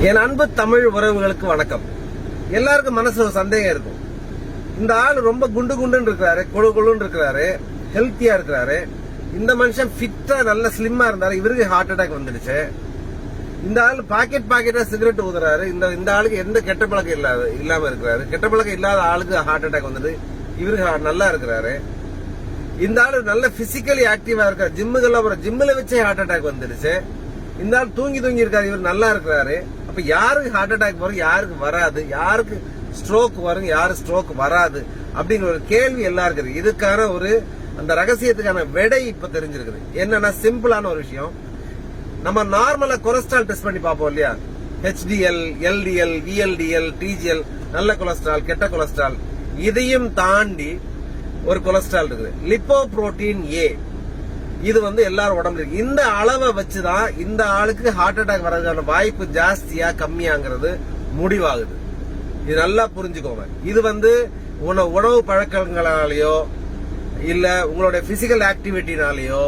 என் அன்பு தமிழ் உறவுகளுக்கு வணக்கம். எல்லாருக்கும் மனசுல ஒரு சந்தேகம் இருக்கும். இந்த ஆள் ரொம்ப குண்டு குண்டுன்னு இருக்கிறாரு குழு குழுன்னு இருக்கிறாரு ஹெல்த்தியா இருக்கிறாரு. இந்த மனுஷன் ஃபிட்டா நல்ல ஸ்லிம்மா இருந்தாரு. இவருக்கு ஹார்ட் அட்டாக் வந்துடுச்சு. இந்த ஆள் பாக்கெட் பாக்கெட்டா சிகரெட் ஊதுறாரு. இந்த இந்த ஆளுக்கு எந்த கெட்ட பழக்கம் இல்லாத இல்லாம இருக்கிறாரு. கெட்ட பழக்கம் இல்லாத ஆளுக்கு ஹார்ட் அட்டாக் வந்தது. இவருக்கு நல்லா இருக்கிறாரு. இந்த ஆளு நல்ல பிசிக்கலி ஆக்டிவா இருக்காரு. ஜிம்முக்கெல்லாம் போற ஜிம்முல வச்சே ஹார்ட் அட்டாக் வந்துடுச்சு. இந்த தூங்கி தூங்கி இருக்காரு இவர் நல்லா இருக்கிறாரு. அப்ப யாருக்கு ஹார்ட் அட்டாக் வரும் யாருக்கு வராது யாருக்கு ஸ்ட்ரோக் வரும் யாரு ஸ்ட்ரோக் வராது அப்படிங்கிற ஒரு கேள்வி எல்லாம் இருக்குது. இதுக்கான ஒரு அந்த ரகசியத்துக்கான விடை இப்ப தெரிஞ்சிருக்குது. என்னன்னா சிம்பிளான ஒரு விஷயம். நம்ம நார்மலா கொலஸ்ட்ரால் டெஸ்ட் பண்ணி பார்ப்போம் இல்லையா? ஹெச்டிஎல் எல்டிஎல் இஎல்டிஎல் டிஜிஎல் நல்ல கொலஸ்ட்ரால் கெட்ட கொலஸ்ட்ரால் இதையும் தாண்டி ஒரு கொலஸ்ட்ரால் இருக்குது. லிப்போ புரோட்டீன் ஏ இது வந்து எல்லாரும் உடம்புல இருக்கு. இந்த அளவை வச்சுதான் இந்த ஆளுக்கு ஹார்ட் அட்டாக் வர்றதுக்கான வாய்ப்பு ஜாஸ்தியா கம்மியாங்கிறது முடிவாகுது. இது நல்லா புரிஞ்சுக்கோங்க. இது வந்து உன உணவு பழக்கங்களாலேயோ இல்ல உங்களுடைய பிசிக்கல் ஆக்டிவிட்டினாலேயோ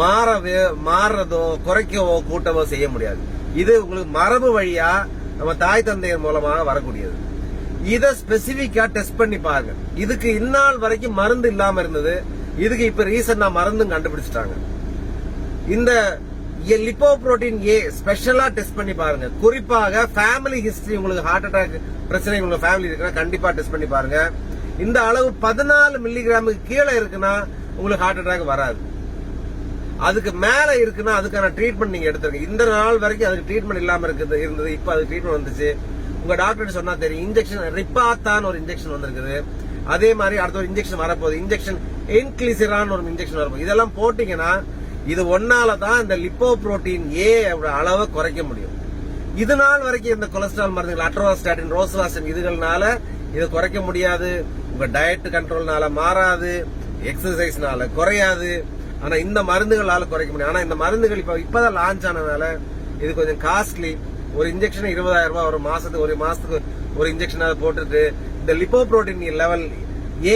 மாறவே மாறுறதோ குறைக்கவோ கூட்டவோ செய்ய முடியாது. இது உங்களுக்கு மரபு வழியா நம்ம தாய் தந்தையர் மூலமாக வரக்கூடியது. இதை ஸ்பெசிபிக்கா டெஸ்ட் பண்ணி பாருங்க. இதுக்கு இந்நாள் வரைக்கும் மருந்து இல்லாம இருந்தது. இதுக்கு இப்ப ரீசெண்டா மறந்தும் கண்டுபிடிச்சிட்டாங்க. இந்த லிப்போ புரோட்டீன் ஏ ஸ்பெஷலா டெஸ்ட் பண்ணி பாருங்க. குறிப்பாக ஃபேமிலி ஹிஸ்டரி உங்களுக்கு ஹார்ட் அட்டாக் பிரச்சனை உங்க ஃபேமிலி இருக்குன்னா கண்டிப்பா டெஸ்ட் பண்ணி பாருங்க. இந்த அளவு பதினாலு மில்லிகிராமுக்கு கீழே இருக்குன்னா உங்களுக்கு ஹார்ட் அட்டாக் வராது. அதுக்கு மேல இருக்குன்னா அதுக்கான ட்ரீட்மெண்ட் நீங்க எடுத்துருங்க. இந்த நாள் வரைக்கும் அதுக்கு ட்ரீட்மெண்ட் இல்லாம இருக்குது இருந்தது. இப்ப அது ட்ரீட்மெண்ட் வந்துச்சு. உங்க டாக்டர் சொன்னா தெரியும். இன்ஜெக்ஷன் ரிப்பாத்தான் ஒரு இன்ஜெக்ஷன் வந்திருக்குது. அதே மாதிரி அடுத்த ஒரு இன்ஜெக்ஷன் வரப்போகுது. இன்ஜெக்ஷன் என்கிளிசிரான் ஒரு இன்ஜெக்ஷன் வரப்போகுது. இதெல்லாம் போட்டீங்கன்னா இது ஒன்னால தான் இந்த லிப்போ புரோட்டீன் ஏ அளவை குறைக்க முடியும். இது நாள் வரைக்கும் இந்த கொலஸ்ட்ரால் மருந்துகள் அட்ரோஸ்டாட்டின் ரோஸ்வாஸ்டின் இதுகள்னால இதை குறைக்க முடியாது. உங்க டயட் கண்ட்ரோல்னால மாறாது. எக்ஸசைஸ்னால குறையாது. ஆனா இந்த மருந்துகளால குறைக்க முடியும். ஆனா இந்த மருந்துகள் இப்ப இப்பதான் லான்ச் ஆனதுனால இது கொஞ்சம் காஸ்ட்லி ஒரு இன்ஜெக்ஷன் இருபதாயிரம் ரூபாய் ஒரு மாசத்துக்கு ஒரு மாசத்துக்கு ஒரு இன்ஜெக்ஷன் போட்டுட்டு இந்த லிப்போ புரோட்டீன் லெவல் ஏ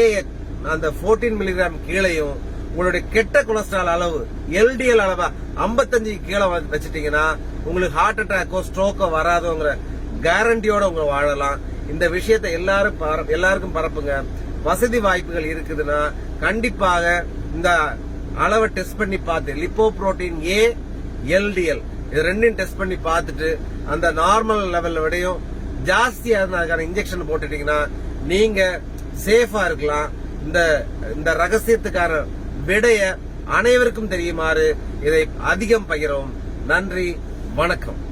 அந்த 14 மில்லிகிராம் கீழையும் உங்களுடைய கெட்ட கொலஸ்ட்ரால் அளவு எல்டிஎல் அளவா 55 கீழே வச்சுட்டீங்கன்னா உங்களுக்கு ஹார்ட் அட்டாக்கோ ஸ்ட்ரோக்கோ வராதோங்கிற கேரண்டியோட உங்க வாழலாம். இந்த விஷயத்தை எல்லாரும் எல்லாருக்கும் பரப்புங்க. வசதி வாய்ப்புகள் இருக்குதுன்னா கண்டிப்பாக இந்த அளவை டெஸ்ட் பண்ணி பார்த்து லிப்போ புரோட்டீன் ஏ எல்டிஎல் இது ரெண்டையும் டெஸ்ட் பண்ணி பார்த்துட்டு அந்த நார்மல் லெவல்ல விடையும் ஜாஸ்தியா இருந்தா அதுக்கான இன்ஜெக்ஷன் போட்டுட்டீங்கன்னா நீங்க சேஃபா இருக்கலாம். இந்த இந்த ரகசியத்துக்கான விடைய அனைவருக்கும் தெரியுமாறு இதை அதிகம் பகிரவும். நன்றி வணக்கம்.